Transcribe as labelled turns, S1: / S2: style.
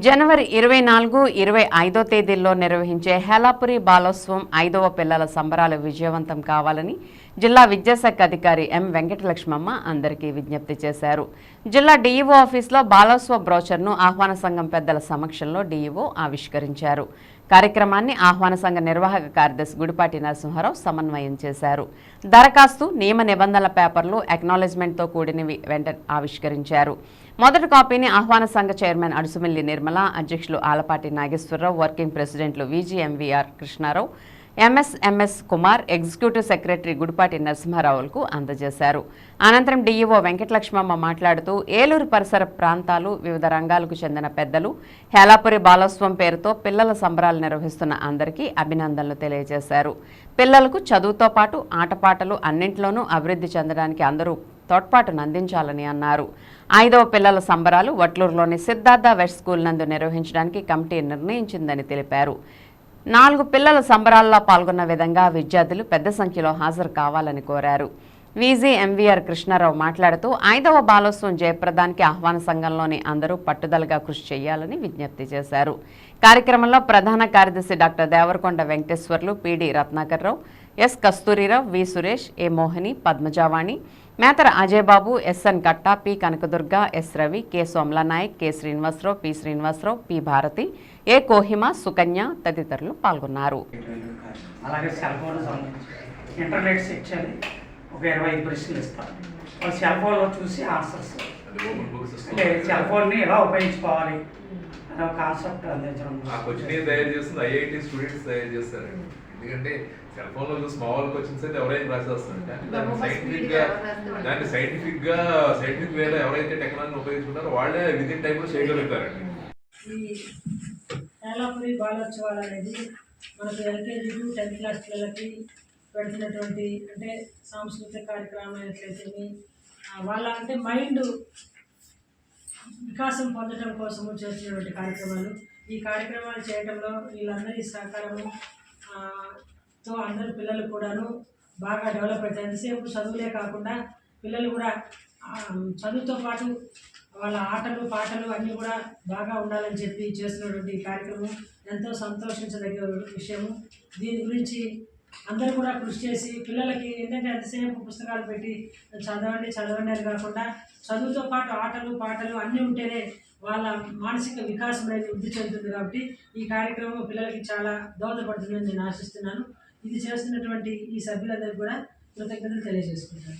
S1: జనవరి ఇరవై నాలుగు ఇరవై ఐదో తేదీల్లో నిర్వహించే హేలాపురి బాలోత్సవం ఐదవ పిల్లల సంబరాలు విజయవంతం కావాలని జిల్లా విద్యాశాఖ అధికారి ఎం వెంకటలక్ష్మమ్మ అందరికీ విజ్ఞప్తి చేశారు. జిల్లా డీఈఓ ఆఫీస్లో బాలోత్సవ బ్రోచర్ను ఆహ్వాన సంఘం పెద్దల సమక్షంలో డీఈఓ ఆవిష్కరించారు. కార్యక్రమాన్ని ఆహ్వాన సంఘ నిర్వాహక కార్యదర్శి గుడిపాటి నరసింహారావు సమన్వయం చేశారు. దరఖాస్తు నియమ నిబంధనల పేపర్లు అక్నాలెడ్జ్మెంట్తో కూడినవి వెంట ఆవిష్కరించారు. మొదటి కాపీని ఆహ్వాన సంఘ చైర్మన్ అడుసుమిల్లి నిర్మల అధ్యక్షులు ఆలపాటి నాగేశ్వరరావు వర్కింగ్ ప్రెసిడెంట్లు VGMVR Krishnarao MSMS Kumar executive secretary Gudipati నరసింహారావులకు అందజేశారు. అనంతరం డీఈఓ వెంకటలక్ష్మమ్మ మాట్లాడుతూ ఏలూరు పరిసర ప్రాంతాలు వివిధ రంగాలకు చెందిన పెద్దలు హేలాపురి బాలోత్సవం పేరుతో పిల్లల సంబరాలు నిర్వహిస్తున్న అందరికీ అభినందనలు తెలియజేశారు. పిల్లలకు చదువుతో పాటు ఆటపాటలు అన్నింటిలోనూ అభివృద్ధి చెందడానికి అందరూ తోడ్పాటును అందించాలని అన్నారు. ఐదవ పిల్లల సంబరాలు వట్లూరులోని సిద్ధార్థ వెస్ట్ స్కూల్ నందు నిర్వహించడానికి కమిటీ నిర్ణయించిందని తెలిపారు. నాలుగు పిల్లల సంబరాల్లో పాల్గొన్న విధంగా విద్యార్థులు పెద్ద సంఖ్యలో హాజరు కావాలని కోరారు. వీజీ ఎంవీఆర్ కృష్ణారావు మాట్లాడుతూ ఐదవ బాలోత్సవం జయప్రదానికి ఆహ్వాన సంఘంలోని అందరూ పట్టుదలగా కృషి చేయాలని విజ్ఞప్తి చేశారు. కార్యక్రమంలో ప్రధాన కార్యదర్శి doctor Devarakonda Venkateswarlu PD Ratnakarrao S Kasturirao V Suresh A Mohini Padmajavani Metara Ajay Babu SN Katta P Kanakadurga S Ravi K Somalanayak K Srinivasarao P Srinivasarao P Bharathi A Kohima Sukanya తదితరులు పాల్గొన్నారు.
S2: అలాగే cell phone internet ఒక ఇరవై ఐదు ప్రశ్నలు ఇస్తారు వాళ్ళు cell ఫోన్లో చూసి ఆన్సర్స్ అంటే సెల్ ఫోన్ని ఎలా ఉపయోగించుకోవాలి? అనే ఒక కాన్సెప్ట్ అందించడం
S3: ఆ క్వశ్చన్ తయారు చేస్తుంది? ఐఐటి స్టూడెంట్స్ తయారు చేస్తారండి ఎందుకంటే సెల్ ఫోన్లో చూసి మామూలు క్వశ్చన్స్ అయితే ఎవరైనా రాసేస్తారు. దాన్ని సైంటిఫిక్గా దాన్ని సైంటిఫిక్గా సైంటిఫిక్ వేలో ఎవరైతే టెక్నాలజీ ఉపయోగించుకుంటారో వాళ్ళే విత్ ఇన్ టైం లో చేయగలుగుతారండి.
S4: ఈ ఏలాపురి బాలోత్సవాలు అనేది మనకు ఎల్కేజీ టు టెన్త్ క్లాస్ పిల్లలకి పెడుతున్నటువంటి అంటే సాంస్కృతిక కార్యక్రమం అయినట్లయితే వాళ్ళ అంటే మైండ్ వికాసం పొందడం కోసము చేస్తున్నటువంటి కార్యక్రమాలు. ఈ కార్యక్రమాలు చేయడంలో వీళ్ళందరి సహకారము తో అందరు పిల్లలు కూడాను బాగా డెవలప్ అవుతారు ఎంతసేపు చదువులే కాకుండా పిల్లలు కూడా చదువుతో పాటు వాళ్ళ ఆటలు పాటలు అన్నీ కూడా బాగా ఉండాలని చెప్పి చేస్తున్నటువంటి ఈ కార్యక్రమం ఎంతో సంతోషించదగ్గ విషయము. దీని గురించి అందరూ కూడా కృషి చేసి పిల్లలకి ఏంటంటే ఎంతసేపు పుస్తకాలు పెట్టి చదవండి చదవండి అని కాకుండా చదువుతో పాటు ఆటలు పాటలు అన్నీ ఉంటేనే వాళ్ళ మానసిక వికాసం అనేది వృద్ధి చెందుతుంది కాబట్టి ఈ కార్యక్రమం పిల్లలకి చాలా దోహదపడుతుందని నేను ఆశిస్తున్నాను. ఇది చేస్తున్నటువంటి ఈ సభ్యులందరూ కూడా కృతజ్ఞతలు తెలియజేసుకుంటాను